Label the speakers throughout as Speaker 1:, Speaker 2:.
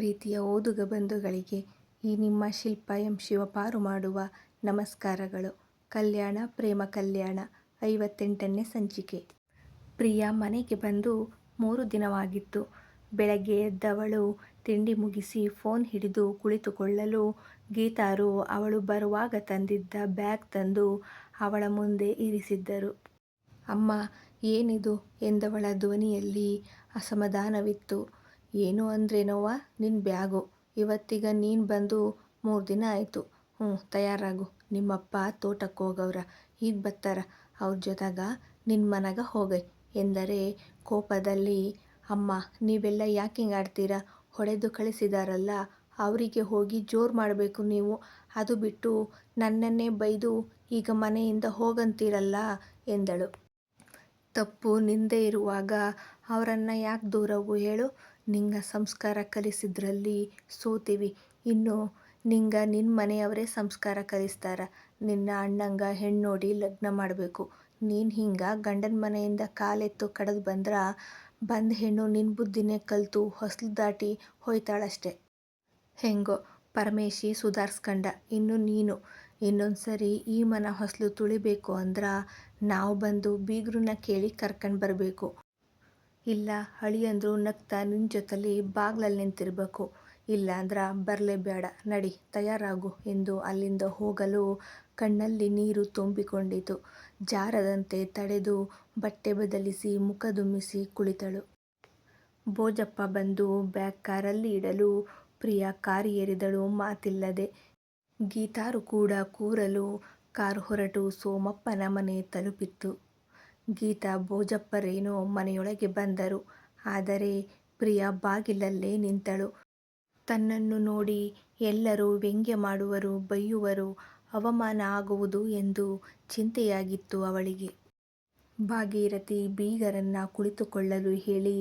Speaker 1: ಪ್ರೀತಿಯ ಓದುಗ ಬಂಧುಗಳಿಗೆ ಈ ನಿಮ್ಮ ಶಿಲ್ಪ ಎಂ ಶಿವಪಾರು ಮಾಡುವ ನಮಸ್ಕಾರಗಳು. ಕಲ್ಯಾಣ, ಪ್ರೇಮ ಕಲ್ಯಾಣ, ಐವತ್ತೆಂಟನೇ ಸಂಚಿಕೆ. ಪ್ರಿಯಾ ಮನೆಗೆ ಬಂದು ಮೂರು ದಿನವಾಗಿತ್ತು. ಬೆಳಗ್ಗೆ ಎದ್ದವಳು, ತಿಂಡಿ ಮುಗಿಸಿ ಫೋನ್ ಹಿಡಿದು ಕುಳಿತುಕೊಳ್ಳಲು ಗೀತಾರು ಅವಳು ಬರುವಾಗ ತಂದಿದ್ದ ಬ್ಯಾಗ್ ತಂದು ಅವಳ ಮುಂದೆ ಇರಿಸಿದ್ದರು. ಅಮ್ಮ, ಏನಿದು ಎಂದವಳ ಧ್ವನಿಯಲ್ಲಿ ಅಸಮಾಧಾನವಿತ್ತು. ಏನು ಅಂದ್ರೇನವ್ವ ನಿನ್ ಬ್ಯಾಗು. ಇವತ್ತೀಗ ನೀನು ಬಂದು ಮೂರು ದಿನ ಆಯ್ತು. ಹ್ಞೂ ತಯಾರಾಗು. ನಿಮ್ಮಪ್ಪ ತೋಟಕ್ಕೆ ಹೋಗವ್ರ ಈಗ ಬತ್ತಾರ. ಅವ್ರ ಜೊತಗ ನಿನ್ ಮನಗ ಹೋಗೈ ಎಂದರೆ ಕೋಪದಲ್ಲಿ, ಅಮ್ಮ, ನೀವೆಲ್ಲ ಯಾಕಿಂಗ್ ಆಡ್ತೀರ. ಹೊಡೆದು ಕಳಿಸಿದಾರಲ್ಲ ಅವರಿಗೆ ಹೋಗಿ ಜೋರು ಮಾಡಬೇಕು ನೀವು. ಅದು ಬಿಟ್ಟು ನನ್ನನ್ನೇ ಬೈದು ಈಗ ಮನೆಯಿಂದ ಹೋಗಂತೀರಲ್ಲ ಎಂದಳು. ತಪ್ಪು ನಿಂದೆ ಇರುವಾಗ, ಅವರನ್ನು ಯಾಕೆ ದೂರವು ಹೇಳು. ನಿಂಗ ಸಂಸ್ಕಾರ ಕಲಿಸಿದ್ರಲ್ಲಿ ಸೋತಿವಿ ಇನ್ನು ನಿಂಗ ನಿನ್ನ ಮನೆಯವರೇ ಸಂಸ್ಕಾರ ಕಲಿಸ್ತಾರ. ನಿನ್ನ ಅಣ್ಣಂಗ ಹೆಣ್ಣೋಡಿ ಲಗ್ನ ಮಾಡಬೇಕು ನೀನು ಹಿಂಗ ಗಂಡನ ಮನೆಯಿಂದ ಕಾಲೆತ್ತು ಕಡದು ಬಂದ್ರ ಬಂದ್ ಹೆಣ್ಣು ನಿನ್ ಬುದ್ಧಿನೇ ಕಲ್ತು ಹೊಸ್ಲು ದಾಟಿ ಹೋಯ್ತಾಳಷ್ಟೆ ಹೆಂಗೋ ಪರಮೇಶಿ ಸುಧಾರ್ಸ್ಕಂಡ ಇನ್ನು ನೀನು ಇನ್ನೊಂದ್ಸರಿ ಈ ಮನ ಹೊಸ್ಲು ತುಳಿಬೇಕು ಅಂದ್ರ ನಾವು ಬಂದು ಬೀಗ್ರನ್ನ ಕೇಳಿ ಕರ್ಕೊಂಡು ಬರ್ಬೇಕು. ಇಲ್ಲ ಅಳಿಯಂದ್ರು ನಕ್ತ ನಿನ್ ಜೊತಲಿ ಇಲ್ಲ ನಿಂತಿರ್ಬೇಕು. ಬರಲೇ ಬೇಡ ನಡಿ, ತಯಾರಾಗು ಎಂದು ಅಲ್ಲಿಂದ ಹೋಗಲು ಕಣ್ಣಲ್ಲಿ ನೀರು ತುಂಬಿಕೊಂಡಿತು. ಜಾರದಂತೆ ತಡೆದು ಬಟ್ಟೆ ಬದಲಿಸಿ ಮುಖ ದುಮ್ಮಿಸಿ ಕುಳಿತಳು. ಭೋಜಪ್ಪ ಬಂದು ಬ್ಯಾಗ್ ಕಾರಲ್ಲಿ ಇಡಲು ಪ್ರಿಯಾ ಕಾರ್ ಏರಿದಳು ಮಾತಿಲ್ಲದೆ. ಗೀತಾರು ಕೂಡ ಕೂರಲು ಕಾರ್ ಹೊರಟು ಸೋಮಪ್ಪನ ಮನೆ ತಲುಪಿತು. ಗೀತಾ ಭೋಜಪ್ಪರೇನೋ ಮನೆಯೊಳಗೆ ಬಂದರು. ಆದರೆ ಪ್ರಿಯ ಬಾಗಿಲಲ್ಲೇ ನಿಂತಳು. ತನ್ನನ್ನು ನೋಡಿ ಎಲ್ಲರೂ ವ್ಯಂಗ್ಯ ಮಾಡುವರು, ಬೈಯುವರು, ಅವಮಾನ ಆಗುವುದು ಎಂದು ಚಿಂತೆಯಾಗಿತ್ತು ಅವಳಿಗೆ. ಭಾಗೀರಥಿ ಬೀಗರನ್ನ ಕುಳಿತುಕೊಳ್ಳಲು ಹೇಳಿ,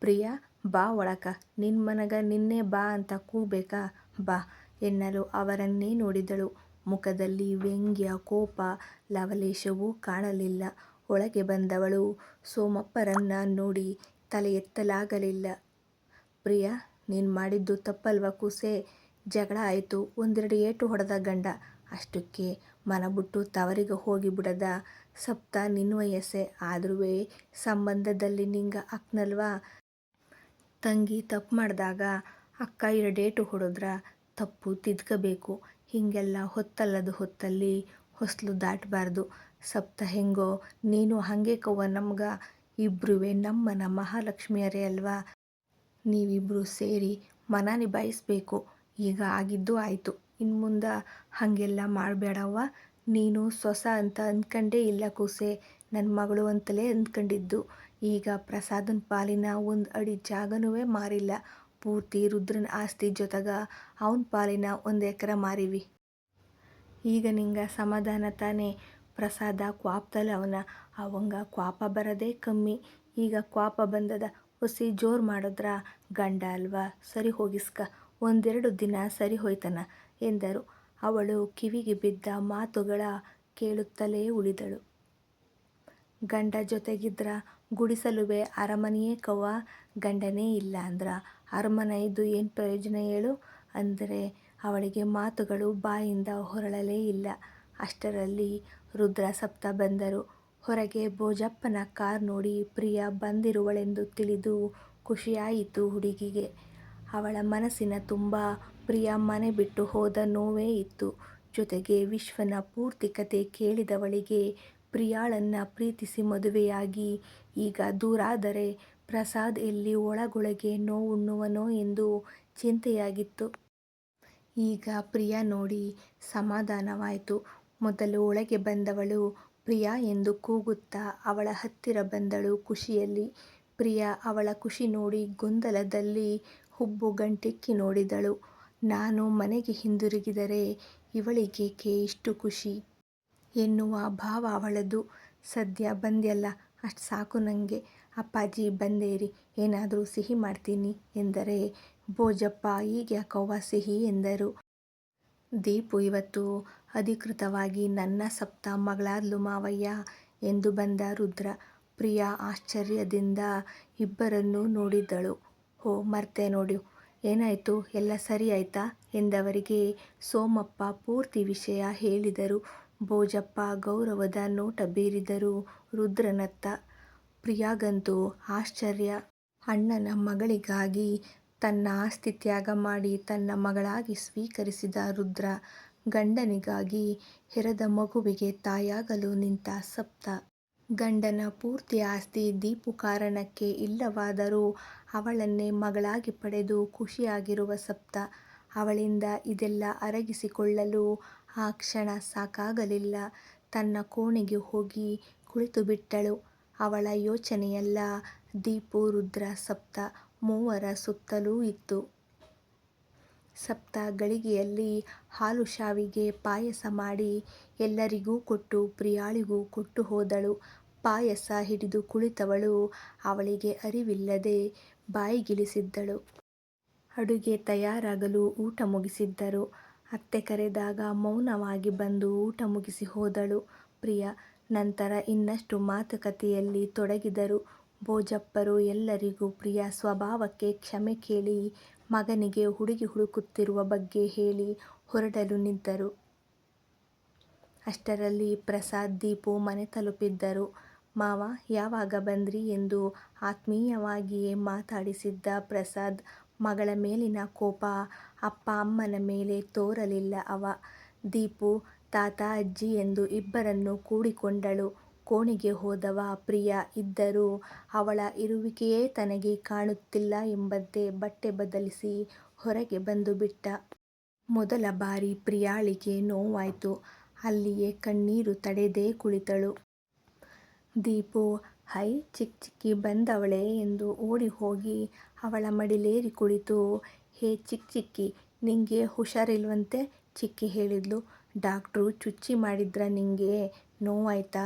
Speaker 1: ಪ್ರಿಯ, ಬಾ ಒಳಕ ನಿನ್ ಮನಗ ನಿನ್ನೆ ಬಾ ಅಂತ ಕೂಬೇಕಾ ಬಾ ಎನ್ನಲು ಅವರನ್ನೇ ನೋಡಿದಳು. ಮುಖದಲ್ಲಿ ವ್ಯಂಗ್ಯ, ಕೋಪ, ಲವಲೇಶವೂ ಕಾಣಲಿಲ್ಲ. ಒಳಗೆ ಬಂದವಳು ಸೋಮಪ್ಪರನ್ನ ನೋಡಿ ತಲೆ ಎತ್ತಲಾಗಲಿಲ್ಲ. ಪ್ರಿಯ, ನೀನ್ ಮಾಡಿದ್ದು ತಪ್ಪಲ್ವ ಕೂಸೆ ಜಗಳ ಆಯಿತು ಒಂದೆರಡು ಏಟು ಹೊಡೆದ ಗಂಡ. ಅಷ್ಟಕ್ಕೆ ಮನಬುಟ್ಟು ತವರಿಗೆ ಹೋಗಿ ಬಿಡದ ಸಪ್ತ ನಿನ್ ವಯಸ್ಸೇ ಆದ್ರೂ ಸಂಬಂಧದಲ್ಲಿ ನಿಂಗ ಅಕ್ನಲ್ವ. ತಂಗಿ ತಪ್ಪು ಮಾಡಿದಾಗ ಅಕ್ಕ ಎರಡೇಟು ಹೊಡೆದ್ರ ತಪ್ಪು ತಿದ್ಕಬೇಕು. ಹಿಂಗೆಲ್ಲ ಹೊತ್ತಲ್ಲದ ಹೊತ್ತಲ್ಲಿ ಹೊಸ್ಲು ದಾಟಬಾರ್ದು. ಸಪ್ತ ಹೆಂಗೋ ಹಾಗೆ ಕವ್ವ ನಮ್ಗೆ. ಇಬ್ರುವೆ ನಮ್ಮನ ಮಹಾಲಕ್ಷ್ಮಿಯರೇ ಅಲ್ವಾ? ನೀವಿಬ್ರು ಸೇರಿ ಮನ ನಿಭಾಯಿಸ್ಬೇಕು. ಈಗ ಆಗಿದ್ದು ಆಯಿತು. ಇನ್ನು ಮುಂದೆ ಹಾಗೆಲ್ಲ ಮಾಡಬೇಡವ್ವ ನೀನು ಸೊಸ ಅಂತ ಅಂದ್ಕಂಡೇ ಇಲ್ಲ ಕೂಸೆ. ನನ್ನ ಮಗಳು ಅಂತಲೇ ಅಂದ್ಕೊಂಡಿದ್ದು ಈಗ ಪ್ರಸಾದನ ಪಾಲಿನ ಒಂದು ಅಡಿ ಜಾಗನೂ ಮಾರಿಲ್ಲ. ಪೂರ್ತಿ ರುದ್ರನ ಆಸ್ತಿ ಜೊತೆಗೆ ಅವನ ಪಾಲಿನ ಒಂದು ಎಕರೆ ಮಾರಿವಿ. ಈಗ ನಿಂಗ ಸಮಾಧಾನ ತಾನೇ. ಪ್ರಸಾದ ಕ್ವಾಪ್ದಲ್ಲಿ ಅವನ. ಅವಂಗ ಕ್ವಾಪ ಬರದೇ ಕಮ್ಮಿ. ಈಗ ಕ್ವಾಪ ಬಂದದ ಒಸಿ ಜೋರು ಮಾಡಿದ್ರ ಗಂಡ ಅಲ್ವಾ ಸರಿ ಹೋಗಿಸ್ಕ. ಒಂದೆರಡು ದಿನ ಸರಿ ಹೋಯ್ತನ ಎಂದರು. ಅವಳು ಕಿವಿಗೆ ಬಿದ್ದ ಮಾತುಗಳ ಕೇಳುತ್ತಲೇ ಉಳಿದಳು. ಗಂಡ ಜೊತೆಗಿದ್ರ ಗುಡಿಸಲುವೆ ಅರಮನೆಯೇ ಕವ್ವ ಗಂಡನೇ ಇಲ್ಲ ಅಂದ್ರ ಅರಮನೆ ಇದ್ದು ಏನು ಪ್ರಯೋಜನ ಹೇಳು. ಅಂದರೆ ಅವಳಿಗೆ ಮಾತುಗಳು ಬಾಯಿಂದ ಹೊರಳಲೇ ಇಲ್ಲ. ಅಷ್ಟರಲ್ಲಿ ರುದ್ರ ಸಪ್ತ ಬಂದರು. ಹೊರಗೆ ಭೋಜಪ್ಪನ ಕಾರ್ ನೋಡಿ ಪ್ರಿಯಾ ಬಂದಿರುವಳೆಂದು ತಿಳಿದು ಖುಷಿಯಾಯಿತು ಹುಡುಗಿಗೆ. ಅವಳ ಮನಸ್ಸಿನ ತುಂಬ ಪ್ರಿಯ ಮನೆ ಬಿಟ್ಟು ಹೋದ ನೋವೇ ಇತ್ತು. ಜೊತೆಗೆ ವಿಶ್ವನ ಪೂರ್ತಿ ಕತೆ ಕೇಳಿದವಳಿಗೆ ಪ್ರಿಯಾಳನ್ನು ಪ್ರೀತಿಸಿ ಮದುವೆಯಾಗಿ ಈಗ ದೂರಾದರೆ ಪ್ರಸಾದ್ ಎಲ್ಲಿ ಒಳಗೊಳಗೆ ನೋವುಣ್ಣುವನೋ ಎಂದು ಚಿಂತೆಯಾಗಿತ್ತು. ಈಗ ಪ್ರಿಯಾ ನೋಡಿ ಸಮಾಧಾನವಾಯಿತು. ಮೊದಲು ಒಳಗೆ ಬಂದವಳು ಪ್ರಿಯಾ ಎಂದು ಕೂಗುತ್ತಾ ಅವಳ ಹತ್ತಿರ ಬಂದಳು ಖುಷಿಯಲ್ಲಿ. ಪ್ರಿಯಾ ಅವಳ ಖುಷಿ ನೋಡಿ ಗೊಂದಲದಲ್ಲಿ ಹುಬ್ಬು ಗಂಟಿಕ್ಕಿ ನೋಡಿದಳು. ನಾನು ಮನೆಗೆ ಹಿಂದಿರುಗಿದರೆ ಇವಳಿಗೇಕೆ ಇಷ್ಟು ಖುಷಿ. ಎನ್ನುವ ಭಾವ ಅವಳದು. ಸದ್ಯ ಬಂದ್ಯಲ್ಲ, ಅಷ್ಟು ಸಾಕು ನನಗೆ ಅಪ್ಪಾಜಿ ಬಂದೇರಿ, ಏನಾದರೂ ಸಿಹಿ ಮಾಡ್ತೀನಿ ಎಂದರೆ ಬೋಜಪ್ಪ ಈಗ್ಯಾಕವ್ವ ಸಿಹಿ ಎಂದರು. ದೀಪು ಇವತ್ತು ಅಧಿಕೃತವಾಗಿ ನನ್ನ ಸಪ್ತ ಮಗಳಾದ್ಲು ಮಾವಯ್ಯ ಎಂದು ಬಂದ ರುದ್ರ. ಪ್ರಿಯಾ ಆಶ್ಚರ್ಯದಿಂದ ಇಬ್ಬರನ್ನೂ ನೋಡಿದಳು. ಹೋ, ಮರ್ತೆ ನೋಡು ಏನಾಯಿತು ಎಲ್ಲ ಸರಿ ಆಯ್ತಾ ಎಂದವರಿಗೆ ಸೋಮಪ್ಪ ಪೂರ್ತಿ ವಿಷಯ ಹೇಳಿದರು. ಭೋಜಪ್ಪ ಗೌರವದ ನೋಟ ಬೀರಿದರು ರುದ್ರನತ್ತ. ಪ್ರಿಯಾಗಂತೂ ಆಶ್ಚರ್ಯ. ಅಣ್ಣನ ಮಗಳಿಗಾಗಿ ತನ್ನ ಆಸ್ತಿ ತ್ಯಾಗ ಮಾಡಿ ತನ್ನ ಮಗಳಾಗಿ ಸ್ವೀಕರಿಸಿದ ರುದ್ರ, ಗಂಡನಿಗಾಗಿ ಹೆರದ ಮಗುವಿಗೆ ತಾಯಾಗಲು ನಿಂತ ಸಪ್ತ. ಗಂಡನ ಪೂರ್ತಿ ಆಸ್ತಿ ದೀಪು ಕಾರಣಕ್ಕೆ ಇಲ್ಲವಾದರೂ ಅವಳನ್ನೇ ಮಗಳಾಗಿ ಪಡೆದು ಖುಷಿಯಾಗಿರುವ ಸಪ್ತ. ಅವಳಿಂದ ಇದೆಲ್ಲ ಅರಗಿಸಿಕೊಳ್ಳಲು ಆ ಕ್ಷಣ ಸಾಕಾಗಲಿಲ್ಲ. ತನ್ನ ಕೋಣೆಗೆ ಹೋಗಿ ಕುಳಿತುಬಿಟ್ಟಳು. ಅವಳ ಯೋಚನೆಯೆಲ್ಲ ದೀಪು, ರುದ್ರ, ಸಪ್ತ ಮೂವರ ಸುತ್ತಲೂ ಇತ್ತು. ಸಪ್ತ ಗಳಿಗೆಯಲ್ಲಿ ಹಾಲು ಶಾವಿಗೆ ಪಾಯಸ ಮಾಡಿ ಎಲ್ಲರಿಗೂ ಕೊಟ್ಟು ಪ್ರಿಯಾಳಿಗೂ ಕೊಟ್ಟು ಹೋದಳು. ಪಾಯಸ ಹಿಡಿದು ಕುಳಿತವಳು ಅವಳಿಗೆ ಅರಿವಿಲ್ಲದೆ ಬಾಯಿಗಿಳಿಸಿದ್ದಳು. ಅಡುಗೆ ತಯಾರಾಗಲು ಊಟ ಮುಗಿಸಿದ್ದರು. ಅತ್ತೆ ಕರೆದಾಗ ಮೌನವಾಗಿ ಬಂದು ಊಟ ಮುಗಿಸಿ ಹೋದಳು ಪ್ರಿಯ ನಂತರ ಇನ್ನಷ್ಟು ಮಾತುಕತೆಯಲ್ಲಿ ತೊಡಗಿದರು ಭೋಜಪ್ಪರು. ಎಲ್ಲರಿಗೂ ಪ್ರಿಯ. ಸ್ವಭಾವಕ್ಕೆ ಕ್ಷಮೆ ಕೇಳಿ ಮಗನಿಗೆ ಹುಡುಗಿ ಹುಡುಕುತ್ತಿರುವ ಬಗ್ಗೆ ಹೇಳಿ ಹೊರಡಲು ನಿಂತರು. ಅಷ್ಟರಲ್ಲಿ ಪ್ರಸಾದ್, ದೀಪು ಮನೆ ತಲುಪಿದ್ದರು. ಮಾವ ಯಾವಾಗ ಬಂದ್ರಿ ಎಂದು ಆತ್ಮೀಯವಾಗಿಯೇ ಮಾತಾಡಿಸಿದ್ದ ಪ್ರಸಾದ್. ಮಗಳ ಮೇಲಿನ ಕೋಪ ಅಪ್ಪ ಅಮ್ಮನ ಮೇಲೆ ತೋರಲಿಲ್ಲ ಅವ. ದೀಪು, ತಾತ ಅಜ್ಜಿ ಎಂದು ಇಬ್ಬರನ್ನು ಕೂಡಿಕೊಂಡಳು. ಕೋಣೆಗೆ ಹೋದವ ಪ್ರಿಯಾ ಇದ್ದರೂ ಅವಳ ಇರುವಿಕೆಯೇ ತನಗೆ ಕಾಣುತ್ತಿಲ್ಲ ಎಂಬಂತೆ ಬಟ್ಟೆ ಬದಲಿಸಿ ಹೊರಗೆ ಬಂದುಬಿಟ್ಟ. ಮೊದಲ ಬಾರಿ ಪ್ರಿಯಾಳಿಗೆ ನೋವಾಯ್ತು. ಅಲ್ಲಿಯೇ ಕಣ್ಣೀರು ತಡೆದೇ ಕುಳಿತಳು. ದೀಪು, ಹೈ ಚಿಕ್ಕ ಚಿಕ್ಕಿ ಬಂದವಳೇ ಎಂದು ಓಡಿ ಹೋಗಿ ಅವಳ ಮಡಿಲೇರಿ ಕುಳಿತು, ಹೇ ಚಿಕ್ಕ ಚಿಕ್ಕಿ, ನಿಂಗೆ ಹುಷಾರಿಲ್ವಂತೆ ಚಿಕ್ಕಿ ಹೇಳಿದ್ಲು. ಡಾಕ್ಟ್ರು ಚುಚ್ಚಿ ಮಾಡಿದ್ರ ನಿಂಗೆ ನೋವಾಯ್ತಾ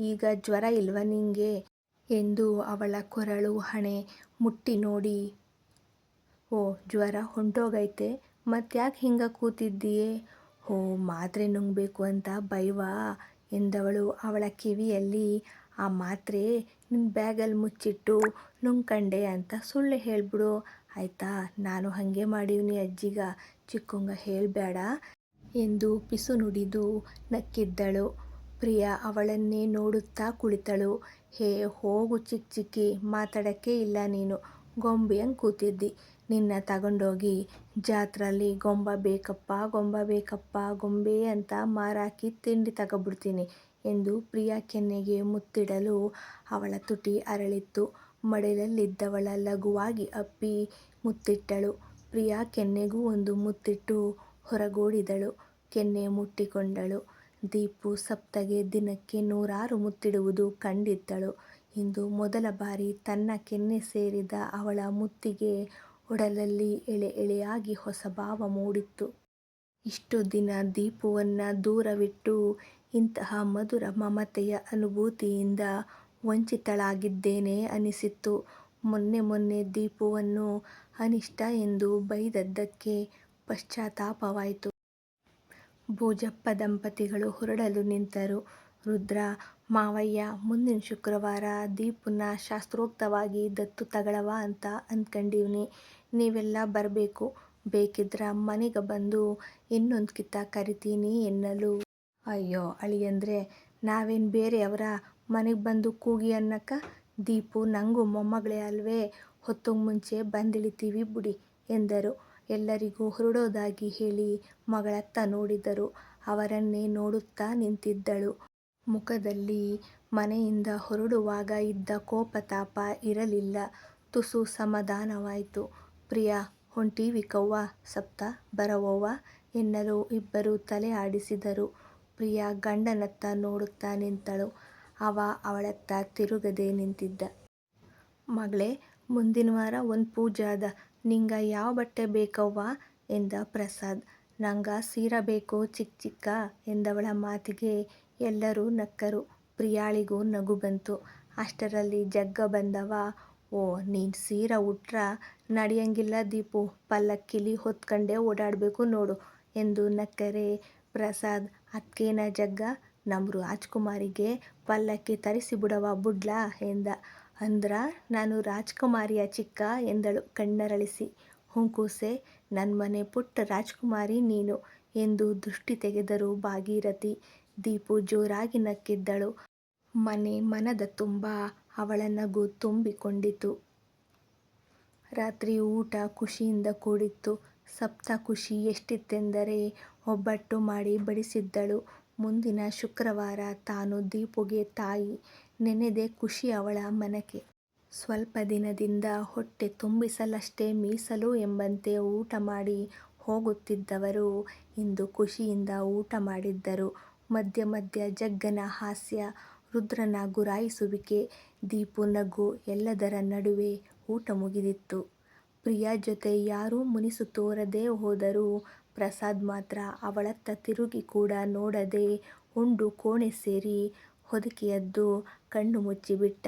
Speaker 1: ಈಗ ಜ್ವರ ಇಲ್ವ ನಿಂಗೆ? ಎಂದು ಅವಳ ಕೊರಳು ಹಣೆ ಮುಟ್ಟಿ ನೋಡಿ. ಓ, ಜ್ವರ ಹೊಂಟೋಗೈತೆ, ಮತ್ತ್ಯಾಕೆ ಹಿಂಗೆ ಕೂತಿದ್ದೀಯೆ? ಓ, ಮಾತ್ರೆ ನುಂಗಬೇಕು ಅಂತ ಬೈವಾ? ಎಂದವಳು ಅವಳ ಕಿವಿಯಲ್ಲಿ. ಆ ಮಾತ್ರೆ ನಿನ್ನ ಬ್ಯಾಗಲ್ಲಿ ಮುಚ್ಚಿಟ್ಟು ನುಂಗ್ಕಂಡೆ ಅಂತ ಸುಳ್ಳು ಹೇಳ್ಬಿಡು. ಆಯ್ತಾ, ನಾನು ಹಾಗೆ ಮಾಡೀವ್ನಿ ಅಜ್ಜಿಗ. ಚಿಕ್ಕಂಗ ಹೇಳಬೇಡ ಎಂದು ಪಿಸು ನುಡಿದು ನಕ್ಕಿದ್ದಳು. ಪ್ರಿಯಾ ಅವಳನ್ನೇ ನೋಡುತ್ತಾ ಕುಳಿತಳು. ಹೇ, ಹೋಗು ಚಿಕ್ಕ ಚಿಕ್ಕಿ, ಮಾತಾಡಕ್ಕೆ ಇಲ್ಲ ನೀನು ಗೊಂಬೆಯಂಗ್ ಕೂತಿದ್ದಿ. ನಿನ್ನ ತಗೊಂಡೋಗಿ ಜಾತ್ರೆಲಿ ಗೊಂಬ ಬೇಕಪ್ಪ ಗೊಂಬ ಬೇಕಪ್ಪ, ಗೊಂಬೆ ಅಂತ ಮಾರಾಕಿ ತಿಂಡಿ ತಗೊಬಿಡ್ತೀನಿ ಎಂದು ಪ್ರಿಯಾ ಕೆನ್ನೆಗೆ ಮುತ್ತಿಡಲು ಅವಳ ತುಟಿ ಅರಳಿತ್ತು. ಮಡಿಲಲ್ಲಿದ್ದವಳ ಲಘುವಾಗಿ ಅಪ್ಪಿ ಮುತ್ತಿಟ್ಟಳು. ಪ್ರಿಯಾ ಕೆನ್ನೆಗೂ ಒಂದು ಮುತ್ತಿಟ್ಟು ಹೊರಗೋಡಿದಳು. ಕೆನ್ನೆ ಮುಟ್ಟಿಕೊಂಡಳು. ದೀಪು ಸಪ್ತಗೆ ದಿನಕ್ಕೆ ನೂರಾರು ಮುತ್ತಿಡುವುದು ಕಂಡಿದ್ದಳು. ಇಂದು ಮೊದಲ ಬಾರಿ ತನ್ನ ಕೆನ್ನೆ ಸೇರಿದ ಅವಳ ಮುತ್ತಿಗೆ ಒಡಲಲ್ಲಿ ಎಳೆ ಎಳೆಯಾಗಿ ಹೊಸ ಭಾವ ಮೂಡಿತ್ತು. ಇಷ್ಟು ದಿನ ದೀಪುವನ್ನ ದೂರವಿಟ್ಟು ಇಂತಹ ಮಧುರ ಮಮತೆಯ ಅನುಭೂತಿಯಿಂದ ವಂಚಿತಳಾಗಿದ್ದೇನೆ ಅನಿಸಿತ್ತು. ಮೊನ್ನೆ ಮೊನ್ನೆ ದೀಪುವನ್ನು ಅನಿಷ್ಟ ಎಂದು ಬೈದದ್ದಕ್ಕೆ ಪಶ್ಚಾತ್ತಾಪವಾಯ್ತು. ಭೋಜಪ್ಪ ದಂಪತಿಗಳು ಹೊರಡಲು ನಿಂತರು. ರುದ್ರ, ಮಾವಯ್ಯ ಮುಂದಿನ ಶುಕ್ರವಾರ ದೀಪುನ ಶಾಸ್ತ್ರೋಕ್ತವಾಗಿ ದತ್ತು ತಗಳವ ಅಂತ ಅಂದ್ಕಂಡೀವ್ನಿ. ನೀವೆಲ್ಲ ಬರಬೇಕು ಬೇಕಿದ್ರ ಮನೆಗೆ ಬಂದು ಇನ್ನೊಂದ್ಕಿತ ಕರಿತೀನಿ ಎನ್ನಲು ಅಯ್ಯೋ ಅಳಿಯಂದ್ರೆ ನಾವೇನ್ ಬೇರೆಯವರ ಮನೆಗೆ ಬಂದು ಕೂಗಿ ಅನ್ನಕ ದೀಪು ನಂಗೂ ಮೊಮ್ಮಗಳೇ ಅಲ್ವೇ ಹೊತ್ತು ಮುಂಚೆ ಬಂದಿಳಿತೀವಿ ಬಿಡಿ ಎಂದರು. ಎಲ್ಲರಿಗೂ ಹೊರಡೋದಾಗಿ ಹೇಳಿ ಮಗಳತ್ತ ನೋಡಿದರು. ಅವರನ್ನೇ ನೋಡುತ್ತಾ ನಿಂತಿದ್ದಳು. ಮುಖದಲ್ಲಿ ಮನೆಯಿಂದ ಹೊರಡುವಾಗ ಇದ್ದ ಕೋಪ ತಾಪ ಇರಲಿಲ್ಲ. ತುಸು ಸಮಾಧಾನವಾಯ್ತು. ಪ್ರಿಯಾ ಹೊಂಟೀವಿಕವ್ವ ಸಪ್ತ ಬರವೋವ ಎನ್ನಲು ಇಬ್ಬರು ತಲೆ ಆಡಿಸಿದರು. ಪ್ರಿಯಾ ಗಂಡನತ್ತ ನೋಡುತ್ತಾ ನಿಂತಳು. ಅವ ಅವಳತ್ತ ತಿರುಗದೆ ನಿಂತಿದ್ದ. ಮಗ್ಳೇ ಮುಂದಿನ್ವಾರ ಒಂದ್ ಪೂಜೆ ಅದ ನಿಂಗ ಯಾವ ಬಟ್ಟೆ ಬೇಕವ್ವ ಎಂದ ಪ್ರಸಾದ್. ನಂಗ ಸೀರ ಬೇಕು ಚಿಕ್ಕ ಚಿಕ್ಕ ಎಂದವಳ ಮಾತಿಗೆ ಎಲ್ಲರೂ ನಕ್ಕರು. ಪ್ರಿಯಾಳಿಗೂ ನಗು ಬಂತು. ಅಷ್ಟರಲ್ಲಿ ಜಗ್ಗ ಬಂದವ ಓ ನೀನು ಸೀರ ಉಟ್ರ ನಡೆಯಂಗಿಲ್ಲ ದೀಪು ಪಲ್ಲಕ್ಕಿಲಿ ಹೊತ್ಕಂಡೇ ಓಡಾಡಬೇಕು ನೋಡು ಎಂದು ನಕ್ಕರೆ ಪ್ರಸಾದ್ ಅದ್ಕೇನ ಜಗ್ಗ, ನಮ್ಮ ರಾಜ್ಕುಮಾರಿಗೆ ಪಲ್ಲಕ್ಕಿ ತರಿಸಿಬುಡವ ಬುಡ್ಲಾ ಎಂದ. ಅಂದ್ರ ನಾನು ರಾಜ್ಕುಮಾರಿಯ ಚಿಕ್ಕ ಎಂದಳು, ಕಣ್ಣರಳಿಸಿ. ನನ್ನ ಮನೆ ಪುಟ್ಟ ರಾಜ್ಕುಮಾರಿ ನೀನು ಎಂದು ದೃಷ್ಟಿ ತೆಗೆದರು ಭಾಗೀರಥಿ. ದೀಪು ಜೋರಾಗಿ ನಕ್ಕಿದ್ದಳು. ಮನೆ ಮನದ ತುಂಬ, ಅವಳ ನಗು ತುಂಬಿಕೊಂಡಿತು. ರಾತ್ರಿ ಊಟ ಖುಷಿಯಿಂದ ಕೂಡಿತ್ತು. ಸಪ್ತ ಖುಷಿ ಎಷ್ಟಿತ್ತೆಂದರೆ ಒಬ್ಬಟ್ಟು ಮಾಡಿ ಬಡಿಸಿದ್ದಳು. ಮುಂದಿನ ಶುಕ್ರವಾರ ತಾನು ದೀಪುಗೆ ತಾಯಿ. ನೆನೆದೇ ಖುಷಿ ಅವಳ ಮನಕೆ. ಸ್ವಲ್ಪ ದಿನದಿಂದ ಹೊಟ್ಟೆ ತುಂಬಿಸಲಷ್ಟೇ ಮೀಸಲು ಎಂಬಂತೆ ಊಟ ಮಾಡಿ ಹೋಗುತ್ತಿದ್ದವರು ಇಂದು ಖುಷಿಯಿಂದ ಊಟ ಮಾಡಿದ್ದರು ಮಧ್ಯ ಮಧ್ಯ ಜಗ್ಗನ ಹಾಸ್ಯ, ರುದ್ರನ ಗುರಾಯಿಸುವಿಕೆ, ದೀಪು ನಗು ಎಲ್ಲದರ ನಡುವೆ ಊಟ ಮುಗಿದಿತ್ತು ಪ್ರಿಯಾ ಜೊತೆ ಯಾರೂ ಮುನಿಸು ತೋರದೆ ಹೋದರೂ ಪ್ರಸಾದ್ ಮಾತ್ರ ಅವಳತ್ತ ತಿರುಗಿ ಕೂಡ ನೋಡದೆ ಉಂಡು ಕೋಣೆ ಸೇರಿ ಹೊದಿಕೆಯದ್ದು ಕಣ್ಣು ಮುಚ್ಚಿಬಿಟ್ಟ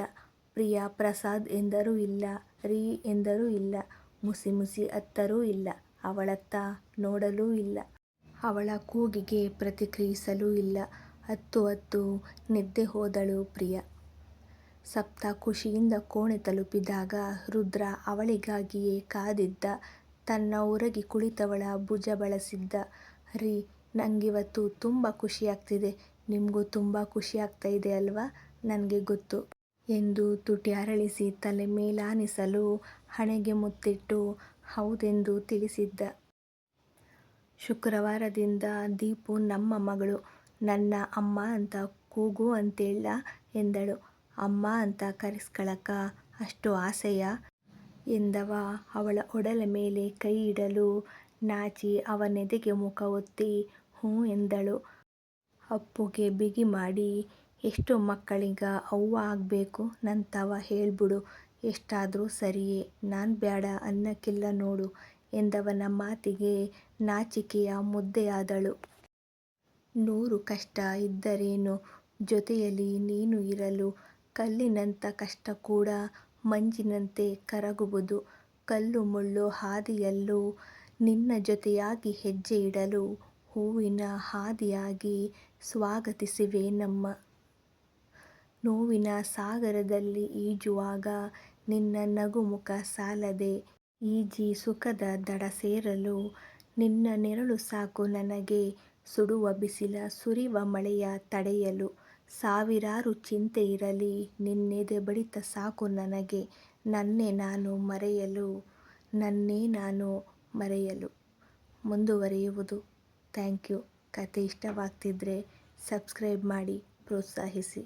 Speaker 1: ಪ್ರಿಯಾ, ಪ್ರಸಾದ್ ಎಂದರೂ ಇಲ್ಲ, ರೀ ಎಂದರೂ ಇಲ್ಲ, ಮುಸಿ ಮುಸಿ ಅತ್ತರೂ ಇಲ್ಲ, ಅವಳತ್ತ ನೋಡಲೂ ಇಲ್ಲ, ಅವಳ ಕೂಗಿಗೆ ಪ್ರತಿಕ್ರಿಯಿಸಲೂ ಇಲ್ಲ ಅತ್ತು ಅತ್ತು ನಿದ್ದೆ ಹೋದಳು ಪ್ರಿಯಾ. ಸಪ್ತ ಖುಷಿಯಿಂದ ಕೋಣೆ ತಲುಪಿದಾಗ ರುದ್ರ ಅವಳಿಗಾಗಿಯೇ ಕಾದಿದ್ದ, ತನ್ನ ಉರಗಿ ಕುಳಿತವಳ ಭುಜ ಬಳಸಿದ್ದ. ರೀ, ನಂಗಿವತ್ತು ತುಂಬ ಖುಷಿಯಾಗ್ತಿದೆ ನಿಮ್ಗೂ ತುಂಬ ಆಗ್ತಾ ಇದೆ ಅಲ್ವಾ? ನನಗೆ ಗೊತ್ತು. ಎಂದು ತುಟಿ ಅರಳಿಸಿ ತಲೆ ಮೇಲಾನಿಸಲು ಹಣೆಗೆ ಮುತ್ತಿಟ್ಟು ಹೌದೆಂದು ತಿಳಿಸಿದ್ದ. ಶುಕ್ರವಾರದಿಂದ ದೀಪು ನಮ್ಮ ಮಗಳು, ನನ್ನ ಅಮ್ಮ ಅಂತ ಕೂಗು ಅಂತೇಳ ಎಂದಳು. ಅಮ್ಮ ಅಂತ ಕರೆಸ್ಕಳಕ ಅಷ್ಟು ಆಸೆಯ? ಎಂದವ. ಅವಳ ಒಡಲ ಮೇಲೆ ಕೈ ಇಡಲು ನಾಚಿ ಅವನೆದೆಗೆ ಮುಖ ಒತ್ತಿ ಹ್ಞೂ ಎಂದಳು. ಅಪ್ಪುಗೆ ಬಿಗಿ ಮಾಡಿ, ಎಷ್ಟು ಮಕ್ಕಳಿಗ ಅವ್ವ ಆಗ್ಬೇಕು? ನಂತವ ಹೇಳ್ಬಿಡು, ಎಷ್ಟಾದರೂ ಸರಿಯೇ, ನಾನು ಬ್ಯಾಡ ಅನ್ನಕ್ಕಿಲ್ಲ ನೋಡು ಎಂದವನ ಮಾತಿಗೆ ನಾಚಿಕೆಯ ಮುದ್ದೆಯಾದಳು. ನೂರು ಕಷ್ಟ ಇದ್ದರೇನು? ಜೊತೆಯಲ್ಲಿ ನೀನು ಇರಲು ಕಲ್ಲಿನಂಥ ಕಷ್ಟ ಕೂಡ ಮಂಜಿನಂತೆ ಕರಗುವುದು. ಕಲ್ಲು ಮುಳ್ಳು ಹಾದಿಯಲ್ಲೂ ನಿನ್ನ ಜೊತೆಯಾಗಿ ಹೆಜ್ಜೆ ಇಡಲು ಹೂವಿನ ಹಾದಿಯಾಗಿ ಸ್ವಾಗತಿಸುವೆ ನಮ್ಮ ನೋವಿನ ಸಾಗರದಲ್ಲಿ ಈಜುವಾಗ ನಿನ್ನ ನಗುಮುಖ ಸಾಲದೆ ಈಜಿ ಸುಖದ ದಡ ಸೇರಲು ನಿನ್ನ ನೆರಳು ಸಾಕು ನನಗೆ. ಸುಡುವ ಬಿಸಿಲ ಸುರಿವ ಮಳೆಯ ತಡೆಯಲು ಸಾವಿರಾರು ಚಿಂತೆ ಇರಲಿ, ನಿನ್ನೆದೆ ಬಡಿತ ಸಾಕು ನನಗೆ. ನನ್ನೇ ನಾನು ಮರೆಯಲು, ನನ್ನೇ ನಾನು ಮರೆಯಲು. ಮುಂದುವರಿಯುವುದು. Thank you. ಕತೆ ಇಷ್ಟವಾಗ್ತಿದ್ರೆ ಸಬ್ಸ್ಕ್ರೈಬ್ ಮಾಡಿ ಪ್ರೋತ್ಸಾಹಿಸಿ.